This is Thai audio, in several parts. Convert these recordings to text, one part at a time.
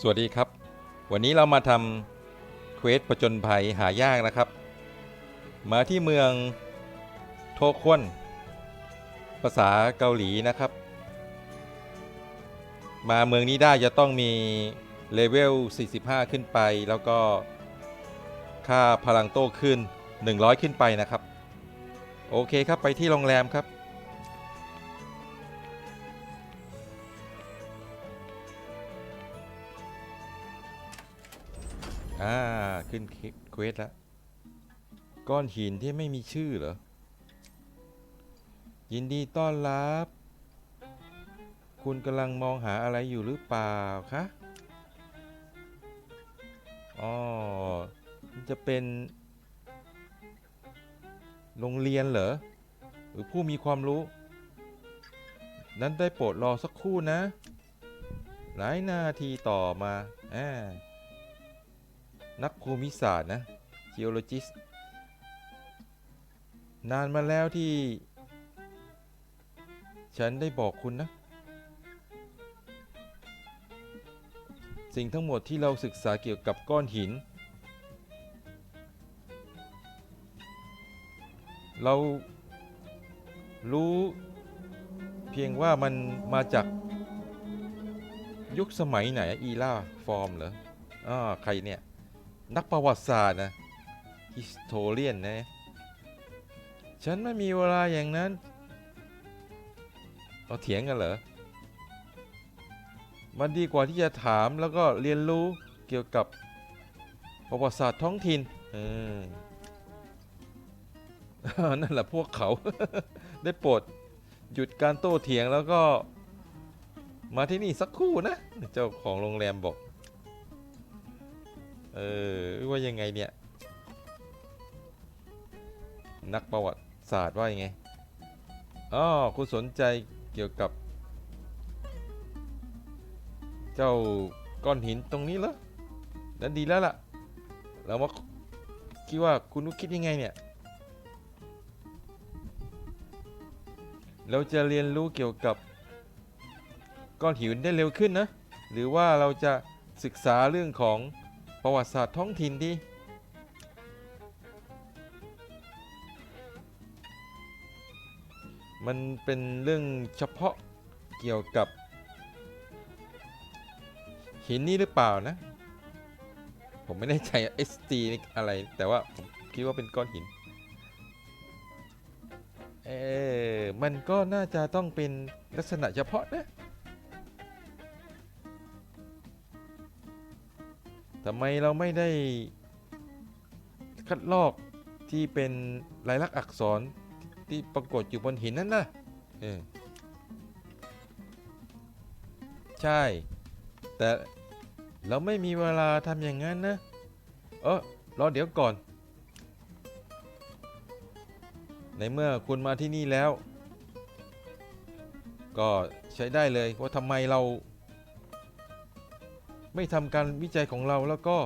สวัสดีครับ วันนี้เรามาทำเควสประจนภัยหายากนะครับ มาที่เมืองโทควนภาษาเกาหลีนะครับ มาเมืองนี้ได้จะต้องมีเลเวล 45 ขึ้นไป แล้วก็ค่าพลังโต้ขึ้น 100 ขึ้นไปนะครับ โอเคครับไปที่โรงแรมครับ อ่า ขึ้นเควสแล้ว ก้อนหินที่ไม่มีชื่อเหรอ ยินดีต้อนรับ คุณกำลังมองหาอะไรอยู่หรือเปล่าคะอ๋อจะเป็น โรงเรียนเหรอ หรือผู้มีความรู้ นั้นได้โปรดรอสักครู่นะ หลายนาทีต่อมาอ่า นักภูมิศาสตร์นะ geologist นานมาแล้วที่ ฉันได้บอกคุณนะ สิ่งทั้งหมดที่เราศึกษาเกี่ยวกับก้อนหิน เรารู้เพียงว่ามันมาจากยุคสมัยไหนอะอีล่าฟอร์มเหรออ่าใครเนี่ย นักประวัติศาสตร์นะ historian นะ ฉันไม่มีเวลาอย่างนั้น เราเถียงกันเหรอ มันดีกว่าที่จะถามแล้วก็เรียนรู้เกี่ยวกับประวัติศาสตร์ท้องถิ่นเออนั่นแหละพวกเขา ได้โปรดหยุดการโต้เถียงแล้วก็ มาที่นี่สักครู่นะ เจ้าของโรงแรมบอก เออว่ายังไงเนี่ย นักประวัติศาสตร์ว่ายังไงอ๋อคุณสนใจเกี่ยวกับ เจ้าก้อนหินตรงนี้เหรอนั้นดีแล้วล่ะ เรามาคิดว่าคุณคิดยังไงเนี่ย เราจะเรียนรู้เกี่ยวกับก้อนหินได้เร็วขึ้นนะ หรือว่าเราจะศึกษาเรื่องของ ประวัติศาสตร์ท้องถิ่นดีมันเป็นเรื่องเฉพาะเกี่ยวกับหินนี่หรือเปล่านะ ผมไม่แน่ใจ ST นี่อะไร แต่ว่าผมคิดว่าเป็นก้อนหิน เออมันก็น่าจะต้องเป็นลักษณะเฉพาะนะ ทำไมเราไม่ได้คัดลอกที่เป็นลายลักษณ์อักษรที่ปรากฏอยู่บนหินนั่นนะเออใช่ แต่เราไม่มีเวลาทำอย่างนั้นนะ เออรอเดี๋ยวก่อน ในเมื่อคุณมาที่นี่แล้ว ก็ใช้ได้เลยว่าทำไมเรา ไม่ทำการวิจัยของเราแล้วก็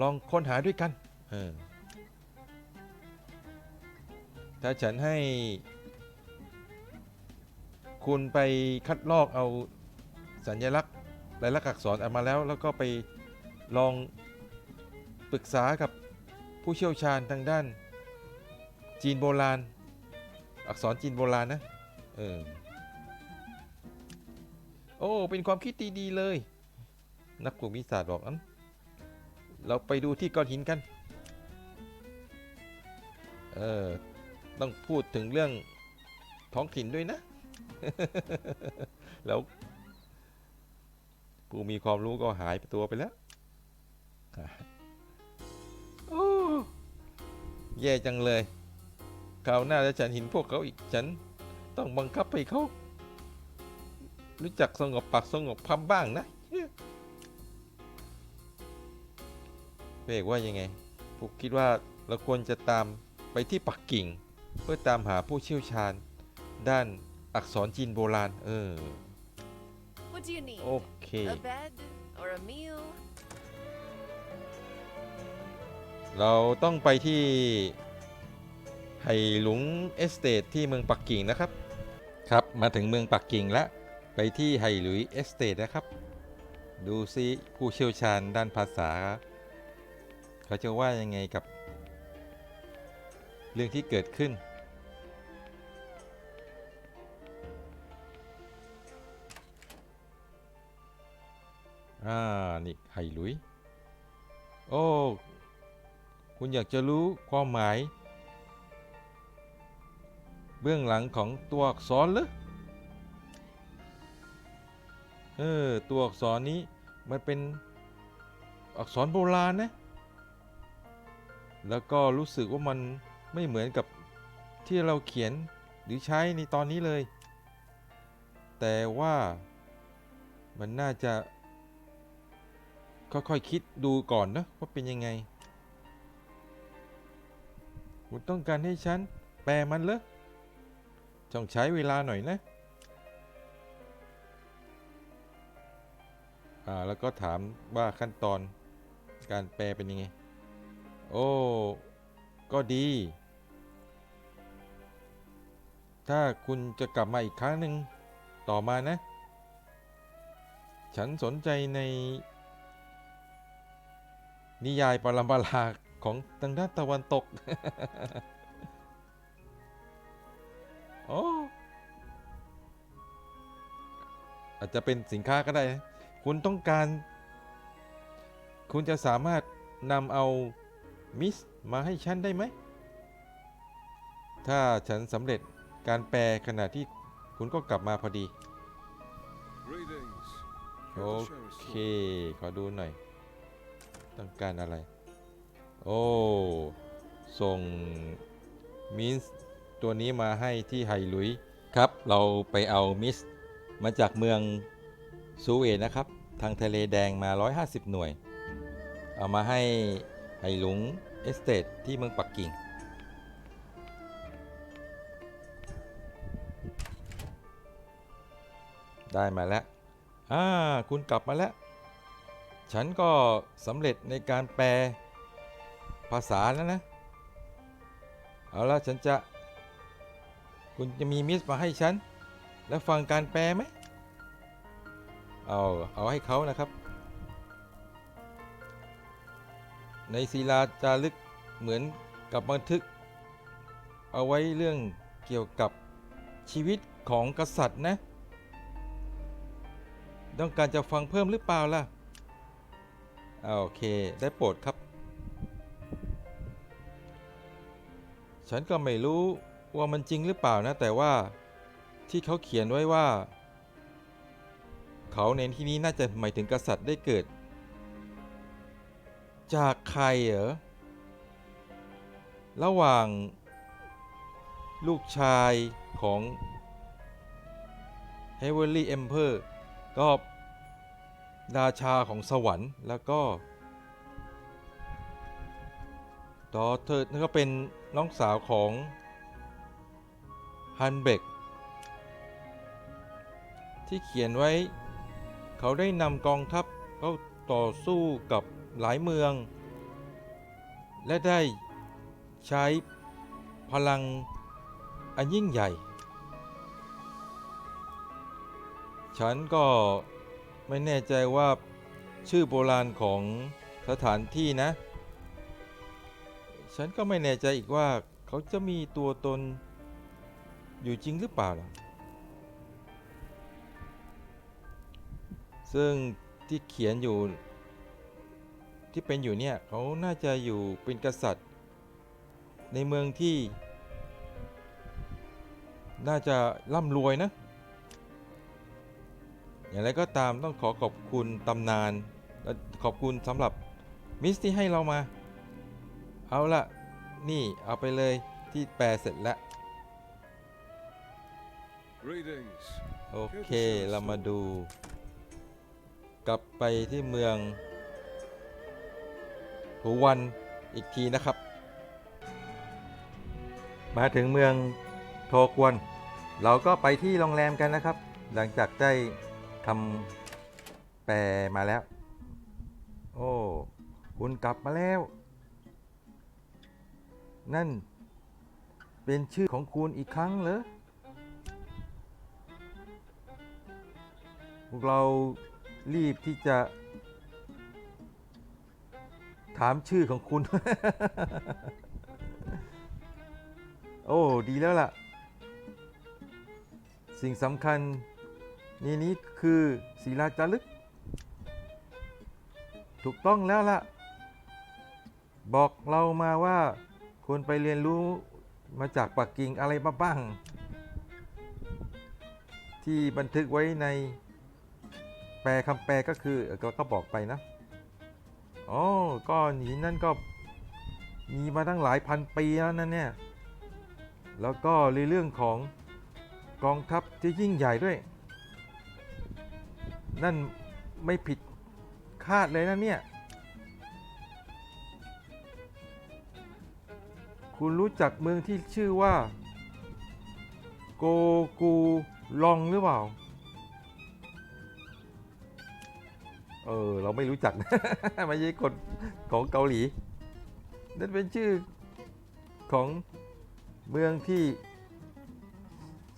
ลองค้นหาด้วยกันเออถ้าฉันให้ คุณไปคัดลอกเอาสัญลักษณ์ลายลักษณ์อักษรออกมาแล้ว แล้วก็ไปลองปรึกษากับผู้เชี่ยวชาญทางด้าน จีนโบราณ อักษรจีนโบราณนะ เออ โอ้ เป็นความคิดดีๆเลย นักภูมิศาสตร์บอกอันเราไปดูที่ก้อนหินกัน เออ ต้องพูดถึงเรื่องท้องถิ่นด้วยนะ แล้วผู้มีความรู้ก็หายไปตัวไปแล้วโอ้แย่จังเลยคราวหน้าถ้าฉันเห็นพวกเขาอีกฉันต้องบังคับให้เขา รู้จักสงบปากสงบคำบ้างนะ เอกว่ายังไงพวกคิดว่าเราควรจะตามไปที่ปักกิ่ง เพื่อตามหาผู้เชี่ยวชาญ ด้านอักษรจีนโบราณ เออ What do you need? โอเค A bed or a meal? เราต้องไปที่ไหหลุงเอสเตทที่เมืองปักกิ่งนะครับ ครับมาถึงเมืองปักกิ่งแล้ว ไปที่ไหหลุยเอสเตทนะครับ ดูซิผู้เชี่ยวชาญด้านภาษา เขาจะว่ายังไงกับ เรื่องที่เกิดขึ้น อ่า นี่ไห่ลุย โอ้ คุณอยากจะรู้ความหมาย เบื้องหลังของตัวอักษรหรือเออ ตัวอักษรนี้มันเป็นอักษรโบราณนะ แล้วก็รู้สึกว่ามันไม่เหมือนกับที่เราเขียนหรือใช้ในตอนนี้เลย แต่ว่ามันน่าจะค่อยๆคคิดดูก่อนนะว่าเป็นยังไง คุณต้องการให้ฉันแปลมันเหรอต้องใช้เวลาหน่อยนะ อ่า แล้วก็ถามว่าขั้นตอนการแปลเป็นยังไง โอ้ ก็ดี ถ้าคุณจะกลับมาอีกครั้งหนึ่งต่อมานะ ฉันสนใจใน นิยายปรมาลาของทางด้านตะวันตก โอ้ อาจจะเป็นสินค้าก็ได้ คุณต้องการ คุณจะสามารถนำเอา มิสมาให้ฉันได้ไหม ถ้าฉันสำเร็จการแปลขณะที่คุณก็กลับมาพอดี Greetings. โอ Here to share a เค story. ขอดูหน่อย ต้องการอะไร โอ้ ส่งมิสตัวนี้มาให้ที่ไฮหลุยครับ เราไปเอามิสมาจากเมืองซูเวตนะครับ ทางทะเลแดงมา 150 หน่วย เอามาให้ ไฮหลุงเอสเตทที่เมืองปักกิ่ง ได้มาแล้ว อ่า คุณกลับมาแล้ว ฉันก็สำเร็จในการแปลภาษาแล้วนะ เอาละฉันจะ คุณจะมีมิสมาให้ฉัน แล้วฟังการแปลไหม เอา เอาให้เขานะครับ ในศิลาจารึกเหมือนกับบันทึก เอาไว้เรื่องเกี่ยวกับชีวิตของกษัตริย์นะ ต้องการจะฟังเพิ่มหรือเปล่าล่ะโอเค ได้โปรดครับ ฉันก็ไม่รู้ว่ามันจริงหรือเปล่านะ แต่ว่าที่เขาเขียนไว้ว่า เขาในที่นี้น่าจะหมายถึงกษัตริย์ได้เกิด จากใครเหรอ ระหว่างลูกชายของ Heavenly Emperor ก็ราชาของสวรรค์แล้วก็ดอเธอนั่นก็เป็นน้องสาวของฮันเบกที่เขียนไว้ เขาได้นำกองทัพเข้าต่อสู้กับ หลายเมือง และได้ใช้พลังอันยิ่งใหญ่ ฉันก็ไม่แน่ใจว่าชื่อโบราณของสถานที่นะ ฉันก็ไม่แน่ใจอีกว่าเขาจะมีตัวตนอยู่จริงหรือเปล่าล่ะซึ่งที่เขียนอยู่ ที่เป็นอยู่เนี่ยเขาน่าจะอยู่เป็นกษัตริย์ ในเมืองที่ น่าจะร่ำรวยนะ อย่างไรก็ตามต้องขอขอบคุณตำนานและขอบคุณสำหรับมิสที่ให้เรามา เอาละนี่เอาไปเลยที่แปลเสร็จแล้ว Greetings. โอเค เรามาดู กลับไปที่เมือง หูวันอีกทีนะครับ มาถึงเมืองโทกวน เราก็ไปที่โรงแรมกันนะครับ หลังจากได้ทำแปลมาแล้ว โอ้คุณกลับมาแล้ว นั่นเป็นชื่อของคุณอีกครั้งเหรอพวกเรารีบที่จะามชื่อของคุณ โอ้ ดีแล้วล่ะ สิ่งสำคัญนี่นี้คือศิลาจารึก ถูกต้องแล้วล่ะ บอกเรามาว่าคุณไปเรียนรู้มาจากปักกิ่งอะไรมาบ้าง ที่บันทึกไว้ในแปลคำแปลก็คือก็บอกไปนะ อ๋อก้อนหินนั่นก็มีมาตั้งหลายพันปีแล้วนั่นเนี่ย แล้วก็ในเรื่องของกองทัพที่ยิ่งใหญ่ด้วย นั่นไม่ผิดคาดเลยนะเนี่ย คุณรู้จักเมืองที่ชื่อว่า โกกูลองหรือเปล่า เออ เราไม่รู้จักไม่ใช่คนของเกาหลี นั่นเป็นชื่อของเมืองที่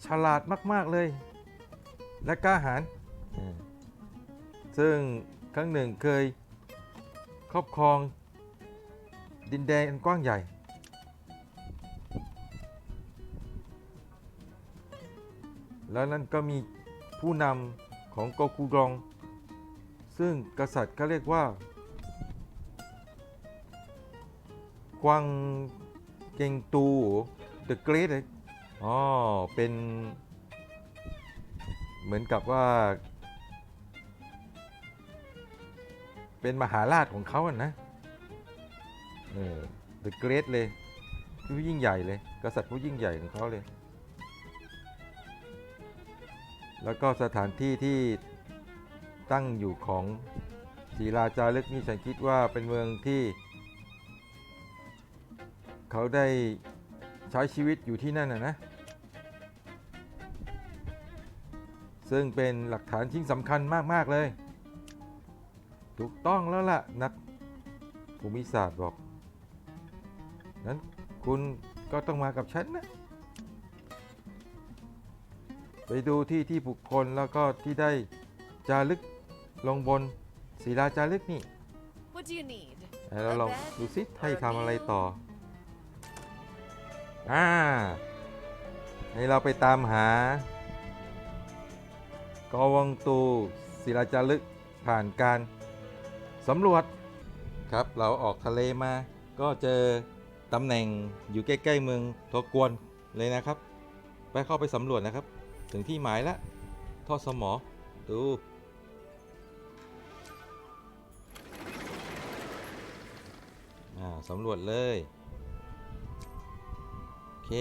ฉลาดมาก ๆ เลย และกล้าหาญซึ่งครั้งหนึ่งเคยครอบครองดินแดนอันกว้างใหญ่ แล้วนั่นก็มีผู้นำของโกคูกรอง ซึ่งกษัตริย์ก็เรียกว่า กวางเกงตู The Great อ๋อ เป็น เหมือนกับว่า เป็นมหาราชของเขาอะนะเออ The Great เลยผู้ยิ่งใหญ่เลย กษัตริย์ผู้ยิ่งใหญ่ของเขาเลย แล้วก็สถานที่ที่ ตั้งอยู่ของศรีราจารึกนี่ฉันคิดว่าเป็นเมืองที่ เขาได้ใช้ชีวิตอยู่ที่นั่นนะนะ ซึ่งเป็นหลักฐานชิ้นสำคัญมาก ๆ เลย ถูกต้องแล้วล่ะ นักภูมิศาสตร์บอกนั้นคุณก็ต้องมากับฉันนะ ไปดูที่ที่บุคคลแล้วก็ที่ได้จารึก ลงบนศิลาจารึกนี่ What do you need? แล้วเราดูซิให้ทำอะไรต่อ อ่า ให้เราไปตามหากอวังตูศิลาจารึกผ่านการสำรวจครับ เราออกทะเลมา ก็เจอตำแหน่งอยู่ใกล้ ๆ เมืองโทกวนเลยนะครับ ไปเข้าไปสำรวจนะครับ ถึงที่หมายแล้วทอดสมอดู อ่าสำรวจเลย โอเค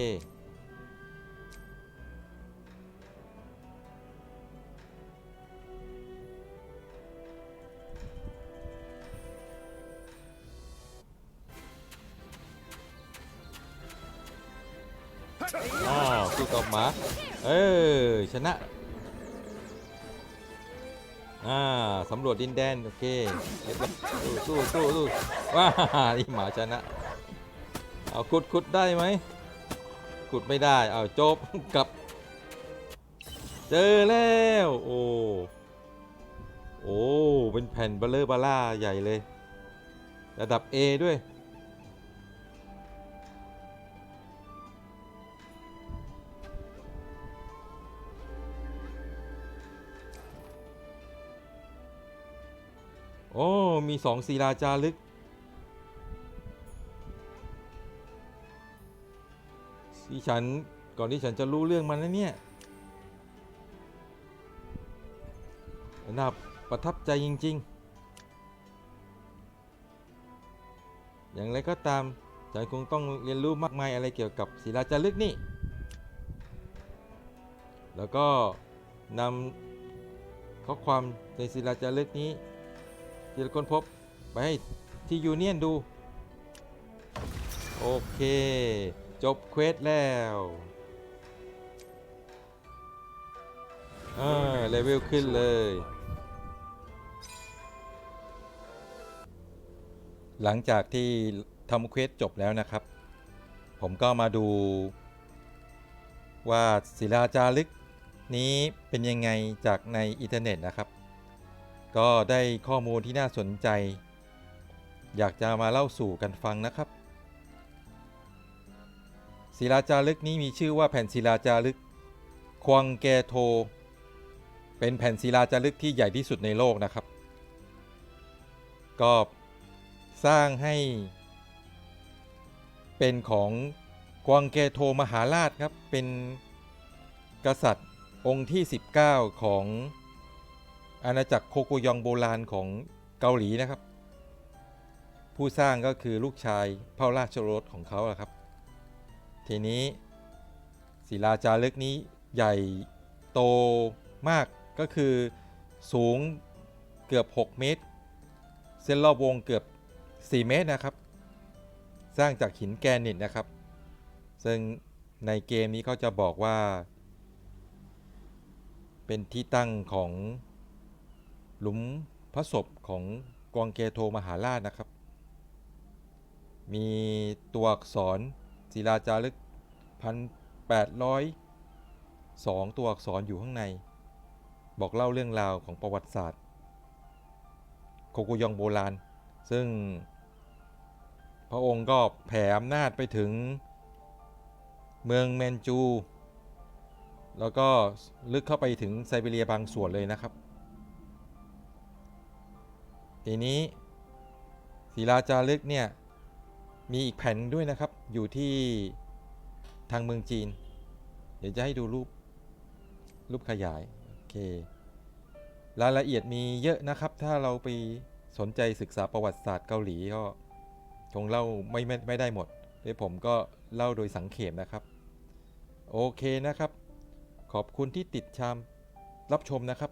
อ๋อสู้กับหมา เออชนะ อ่าสำรวจดินแดน โอเคเรียบร้อยสู้สู้สู้สู้ว้านี่หมาชนะ เอาขุดขุดได้ไหมขุดไม่ได้ เอาจบกับ เจอแล้ว โอ้โอ้เป็นแผ่นเบลเลอร์บาล่าใหญ่เลย ระดับ A ด้วย โอ้ มีสองศิลาจารึก ที่ฉันก่อนที่ฉันจะรู้เรื่องมันนะเนี่ย น่าประทับใจจริง ๆ อย่างไรก็ตาม ฉันคงต้องเรียนรู้มากมายอะไรเกี่ยวกับศิลาจารึกนี่ แล้วก็นำข้อความในศิลาจารึกนี้ ที่เราค้นพบไปให้ที่ยูเนียนดู โอเค จบเควสแล้วอ่าเลเวลขึ้นเลย หลังจากที่ทำเควสจบแล้วนะครับ ผมก็มาดู ว่าศิลาจารึกนี้เป็นยังไงจากในอินเทอร์เน็ตนะครับ ก็ได้ข้อมูลที่น่าสนใจ อยากจะมาเล่าสู่กันฟังนะครับ ศิลาจารึกนี้มีชื่อว่าแผ่นศิลาจารึก ควงแกโท เป็นแผ่นศิลาจารึกที่ใหญ่ที่สุดในโลกนะครับ ก็สร้างให้ เป็นของกวงเกโทมหาราชครับ เป็นกษัตริย์องค์ที่ 19 ของ อาณาจักรโคกุยองโบราณของเกาหลีนะครับ ผู้สร้างก็คือลูกชายพระราชโอรสของเขาอะครับ ทีนี้ศิลาจารึกนี้ใหญ่โตมากก็คือสูงเกือบ 6 เมตร เส้นรอบวงเกือบ 4 เมตรนะครับ สร้างจากหินแกรนิตนะครับ ซึ่งในเกมนี้เขาจะบอกว่า เป็นที่ตั้งของ หลุมพระศพของกวางเกโทมหาราชนะครับ มีตัวอักษรศิลาจารึกพันแปดร้อยสองตัวอักษรอยู่ข้างใน บอกเล่าเรื่องราวของประวัติศาสตร์ โคกุยองโบราณ ซึ่ง พระองค์ก็แผ่อำนาจไปถึงเมืองเมนจู แล้วก็ลึกเข้าไปถึงไซบีเรียบางส่วนเลยนะครับ ทีนี้ศิลาจารึกเนี่ยมีอีกแผ่นด้วยนะครับ อยู่ที่ทางเมืองจีน เดี๋ยวจะให้ดูรูปรูปขยายโอเครายละเอียดมีเยอะนะครับ ถ้าเราไปสนใจศึกษาประวัติศาสตร์เกาหลีก็คงเล่าไม่ไม่ไม่ได้หมดเดี๋ยผมก็เล่าโดยสังเขปนะครับ โอเคนะครับ ขอบคุณที่ติดชามรับชมนะครับ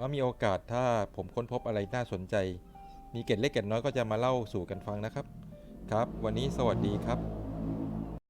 ว่ามีโอกาสถ้าผมค้นพบอะไรน่าสนใจ มีเกร็ดเล็กเกร็ดน้อยก็จะมาเล่าสู่กันฟังนะครับ ครับ วันนี้สวัสดีครับ